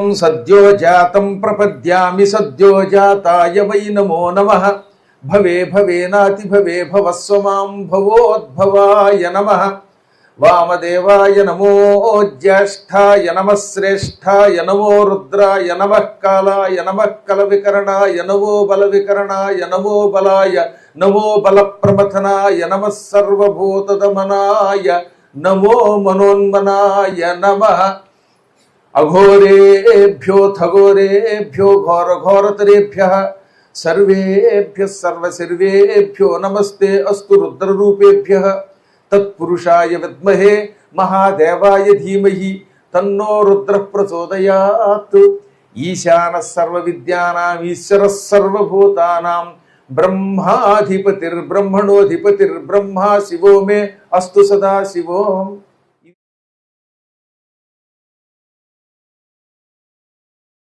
త్వం సద్యో జాతం ప్రపద్యామి సద్యో జాతాయ వై నమో నమ. భవే భవేనాతి భవే భవస్వమాం భవోద్భవాయ నమ. వామదేవాయ నమో జ్యేష్ఠాయ నమ శ్రేష్ఠాయ నమో రుద్రాయ నమ కాలాయ నమ కల వికరణాయ నమో బల వికరణాయ నమో బలాయ నమో బల ప్రమథనాయ నమ సర్వభూతదమనాయ నమో మనోన్మనాయ నమ. अघोरेभ्यो घोरेभ्यो घोर घोरतरेभ्य, सर्वेभ्य सर्व सर्वेभ्यो नमस्ते अस्तु रुद्र रूपेभ्य तत्पुरुषाय विद्महे, महादेवाय धीमहि, तन्नो रुद्र प्रचोदयात् ईशान सर्व ईशानः सर्वविद्यानाम्, ईश्वरः सर्वभूतानाम्, ब्रह्माधिपतिर्ब्रह्मणोऽधिपतिर्ब्रह्मा, शिवो मे अस्तु सदा शिवोऽहम्